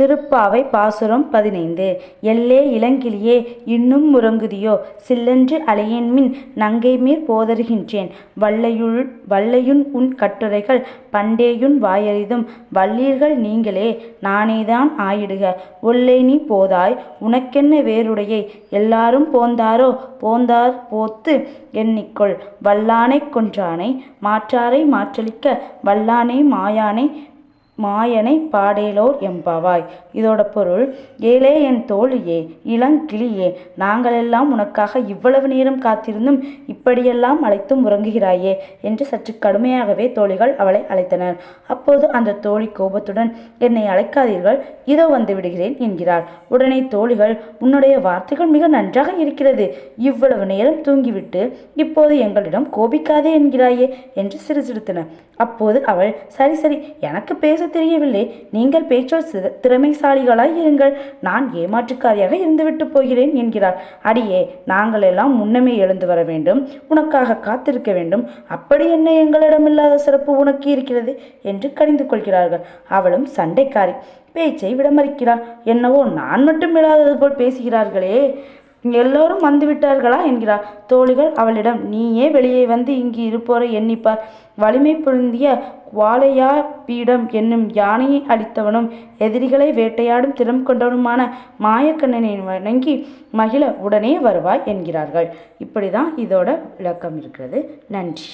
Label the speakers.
Speaker 1: திருப்பாவை பாசுரம் பதினைந்து. எல்லே இளங்கிளியே இன்னும் முறங்குதியோ சில்லென்று அலையேன்மின் நங்கைமீர் போதருகின்றேன். வல்லையுள் வல்லையுன் உன் கட்டுரைகள் பண்டேயுன் வாயறிதும். வல்லீர்கள் நீங்களே நானேதான் ஆயிடுக. ஒல்லை நீ போதாய் உனக்கென்ன வேறுடையை? எல்லாரும் போந்தாரோ? போந்தார் போத்து எண்ணிக்கொள். வல்லானை கொன்றானை மாற்றாரை மாற்றளிக்க. வல்லானை மாயானை மாயனை பாடேலோர் எம்பாவாய் இதோட பொருள் ஏலே என் தோழியே இளங்கிளியே நாங்களெல்லாம் உனக்காக இவ்வளவு நேரம் காத்திருந்தும் இப்படியெல்லாம் அழைத்தும் உறங்குகிறாயே என்று சற்று கடுமையாகவே தோழிகள் அவளை அழைத்தனர். அப்போது அந்த தோழி கோபத்துடன் என்னை அழைக்காதீர்கள் இதோ வந்து விடுகிறேன் என்கிறாள். உடனே தோழிகள் உன்னுடைய வார்த்தைகள் மிக நன்றாக இருக்கிறது. இவ்வளவு நேரம் தூங்கிவிட்டு இப்போது எங்களிடம் கோபிக்காதே என்கிறாயே என்று சிறுசிறுத்தனர் அப்போது அவள் சரி சரி எனக்கு பேச தெரியவில்லை. நீங்கள் பேச்சால் சிற திறமைசாலிகளாய் இருங்கள். நான் ஏமாற்றுக்காரியாக இருந்துவிட்டு போகிறேன் என்கிறாள் அடியே நாங்கள் எல்லாம் முன்னமே எழுந்து வர வேண்டும். உனக்காக காத்திருக்க வேண்டும். அப்படி என்ன எங்களிடமில்லாத சிறப்பு உனக்கு இருக்கிறது? என்று கடிந்து கொள்கிறார்கள். அவளும் சண்டைக்காரி. பேச்சை விடமறிக்கிறாள். என்னவோ நான் மட்டும் இல்லாதது போல் பேசுகிறார்களே. எல்லோரும் வந்துவிட்டார்களா? என்கிறார். தோழிகள் அவளிடம் நீயே வெளியே வந்து இங்கு இருப்போரை எண்ணிப்பார். வலிமை பொருந்திய வாழையா பீடம் என்னும் யானையை அளித்தவனும் எதிரிகளை வேட்டையாடும் திறம் கொண்டவனுமான மாயக்கண்ணனை வணங்கி மகிழ உடனே வருவாய் என்கிறார்கள். இப்படி தான் இதோட விளக்கம் இருக்கிறது. நன்றி.